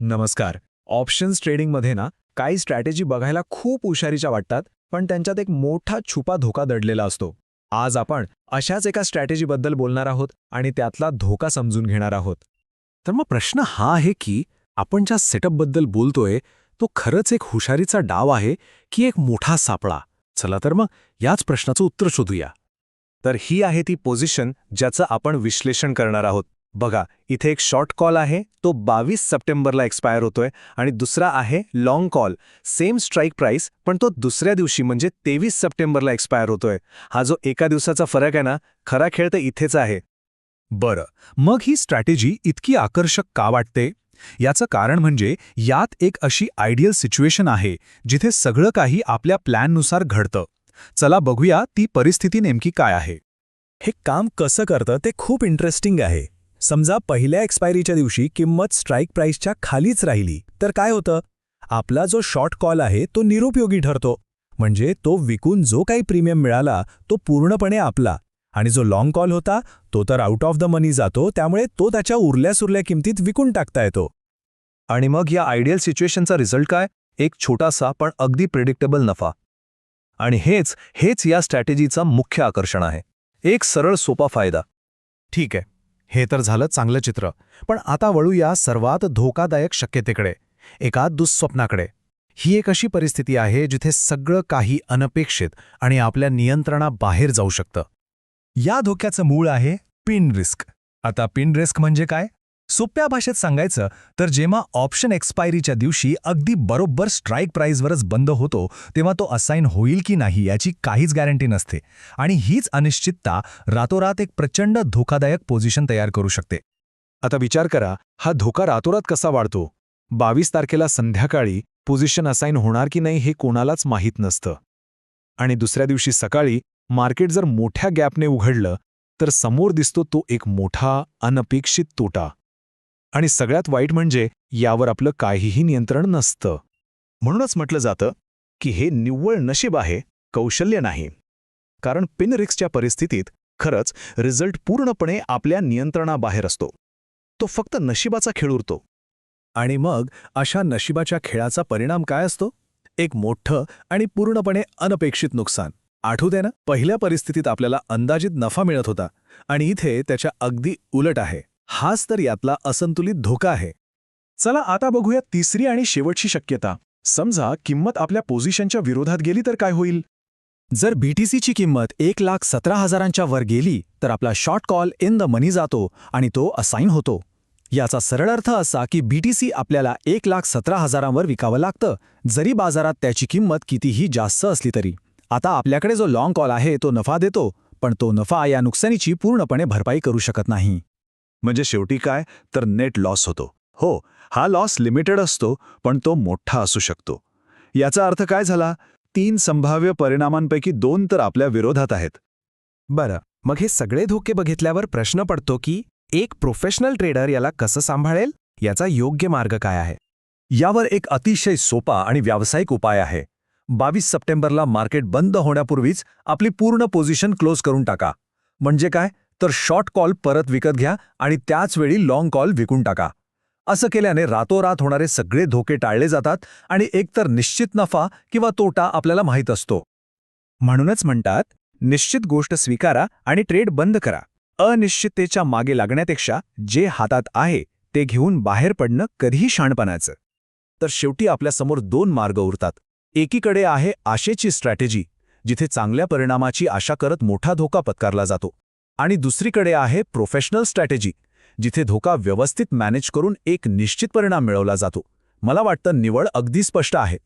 नमस्कार. ऑप्शन्स ट्रेडिंगमध्ये ना काही स्ट्रॅटेजी बघायला खूप हुशारीच्या वाटतात पण त्यांच्यात एक मोठा छुपा धोका दडलेला असतो. आज आपण अशाच एका स्ट्रॅटेजीबद्दल बोलणार आहोत आणि त्यातला धोका समजून घेणार आहोत. तर मग प्रश्न हा आहे की आपण ज्या सेटअपबद्दल बोलतोय तो खरंच एक हुशारीचा डाव आहे की एक मोठा सापळा? चला तर मग याच प्रश्नाचं उत्तर शोधूया. तर ही आहे ती पोझिशन ज्याचं आपण विश्लेषण करणार आहोत. बघा इथे एक शॉर्ट कॉल आहे तो बावीस सप्टेंबरला एक्सपायर होतोय आणि दुसरा आहे long call same strike price पण तो दुसऱ्या दिवशी म्हणजे तेवीस सप्टेंबरला एक्सपायर होतोय. हा जो एका दिवसाचा फरक आहे ना खरा खेळ तर इथेच आहे. बरं मग ही स्ट्रॅटेजी इतकी आकर्षक का वाटते? याचं कारण म्हणजे यात एक अशी आयडियल सिच्युएशन आहे जिथे सगळं काही आपल्या प्लॅननुसार घडतं. चला बघूया ती परिस्थिती नेमकी काय आहे. हे काम कसं करतं ते खूप इंटरेस्टिंग आहे. समजा पहिल्या एक्सपायरीच्या दिवशी किंमत स्ट्राईक प्राईसच्या खालीच राहिली तर काय होतं? आपला जो शॉर्ट कॉल आहे तो निरुपयोगी ठरतो. म्हणजे तो विकून जो काही प्रीमियम मिळाला तो पूर्णपणे आपला. आणि जो लाँग कॉल होता तो तर आउट ऑफ द मनी जातो त्यामुळे तो त्याच्या उरल्या सुरल्या किमतीत विकून टाकता येतो. आणि मग या आयडियल सिच्युएशनचा रिझल्ट काय? एक छोटासा पण अगदी प्रिडिक्टेबल नफा. आणि हेच हेच या स्ट्रॅटेजीचं मुख्य आकर्षण आहे. एक सरळ सोपा फायदा. ठीक आहे. हे तर झालं चांगलं चित्र. पण आता वळूया सर्वात धोकादायक शक्यतेकडे एका दुःस्वप्नाकडे. ही एक अशी परिस्थिती आहे जिथे सगळं काही अनपेक्षित आणि आपल्या नियंत्रणाबाहेर जाऊ शकतं. या धोक्याचं मूळ आहे पिन रिस्क. आता पिन रिस्क म्हणजे काय? सोप्या भाषेत सांगायचं तर जेव्हा ऑप्शन एक्सपायरीच्या दिवशी अगदी बरोबर स्ट्राईक प्राईजवरच बंद होतो तेव्हा तो असाईन होईल की नाही याची काहीच गॅरंटी नसते. आणि हीच अनिश्चितता रातोरात एक प्रचंड धोकादायक पोझिशन तयार करू शकते. आता विचार करा हा धोका रातोरात कसा वाढतो? बावीस तारखेला संध्याकाळी पोझिशन असाईन होणार की नाही हे कोणालाच माहीत नसतं. आणि दुसऱ्या दिवशी सकाळी मार्केट जर मोठ्या गॅपने उघडलं तर समोर दिसतो तो एक मोठा अनपेक्षित तोटा. आणि सगळ्यात वाईट म्हणजे यावर आपलं काहीही नियंत्रण नसतं. म्हणूनच म्हटलं जातं की हे निव्वळ नशीब आहे कौशल्य नाही. कारण पिनरिक्सच्या परिस्थितीत खरंच रिझल्ट पूर्णपणे आपल्या नियंत्रणाबाहेर असतो. तो फक्त नशिबाचा खेळ उरतो. आणि मग अशा नशिबाच्या खेळाचा परिणाम काय असतो? एक मोठं आणि पूर्णपणे अनपेक्षित नुकसान. आठवते ना पहिल्या परिस्थितीत आपल्याला अंदाजित नफा मिळत होता आणि इथे त्याच्या अगदी उलट आहे. हाच तर यातला असंतुलित धोका आहे. चला आता बघूया तिसरी आणि शेवटची शक्यता. समजा किंमत आपल्या पोझिशनच्या विरोधात गेली तर काय होईल? जर बीटीसीची किंमत एक लाख सतरा हजारांच्या वर गेली तर आपला short call in the money जातो आणि तो असाईन होतो. याचा सरळ अर्थ असा की बीटीसी आपल्याला एक लाख सतरा हजारांवर विकावं लागतं जरी बाजारात त्याची किंमत कितीही जास्त असली तरी. आता आपल्याकडे जो लाँग कॉल आहे तो नफा देतो पण तो नफा या नुकसानीची पूर्णपणे भरपाई करू शकत नाही. म्हणजे शेवटी काय? तर नेट लॉस होतो. हो हा लॉस लिमिटेड असतो पण तो मोठा असू शकतो. याचा अर्थ काय झाला? तीन संभाव्य परिणामांपैकी दोन तर आपल्या विरोधात आहेत. बरं मग हे सगळे धोके बघितल्यावर प्रश्न पडतो की एक प्रोफेशनल ट्रेडर याला कसं सांभाळेल? याचा योग्य मार्ग काय आहे? यावर एक अतिशय सोपा आणि व्यावसायिक उपाय आहे. बावीस सप्टेंबरला मार्केट बंद होण्यापूर्वीच आपली पूर्ण पोझिशन क्लोज करून टाका. म्हणजे काय? तर शॉर्ट कॉल परत विकत घ्या आणि त्याच वेळी लाँग कॉल विकून टाका. असं केल्याने रातोरात होणारे सगळे धोके टाळले जातात आणि एकतर निश्चित नफा किंवा तोटा आपल्याला माहीत असतो. म्हणूनच म्हणतात निश्चित गोष्ट स्वीकारा आणि ट्रेड बंद करा. अनिश्चिततेच्या मागे लागण्यापेक्षा जे हातात आहे ते घेऊन बाहेर पडणं कधीही शाणपणाचं तर शेवटी आपल्यासमोर दोन मार्ग उरतात. एकीकडे आहे आशेची स्ट्रॅटेजी जिथे चांगल्या परिणामाची आशा करत मोठा धोका पत्कारला जातो. आणि दुसरीकडे आहे प्रोफेशनल स्ट्रॅटेजी जिथे धोका व्यवस्थित मॅनेज करून एक निश्चित परिणाम मिळवला जातो. मला वाटतं निवड अगदी स्पष्ट आहे.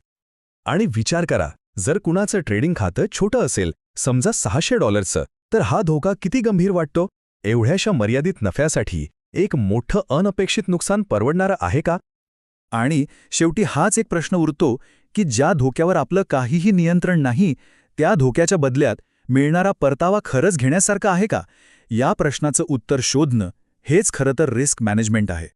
आणि विचार करा जर कुणाचं ट्रेडिंग खातं छोटं असेल समजा सहाशे डॉलरचं तर हा धोका किती गंभीर वाटतो? एवढ्याशा मर्यादित नफ्यासाठी एक मोठं अनपेक्षित नुकसान परवडणारं आहे का? आणि शेवटी हाच एक प्रश्न उरतो की ज्या धोक्यावर आपलं काहीही नियंत्रण नाही त्या धोक्याच्या बदल्यात मिळणारा परतावा खरंच घेण्यासारखा आहे का? या प्रश्नाचं उत्तर शोधणं हेच खरं तर रिस्क मॅनेजमेंट आहे.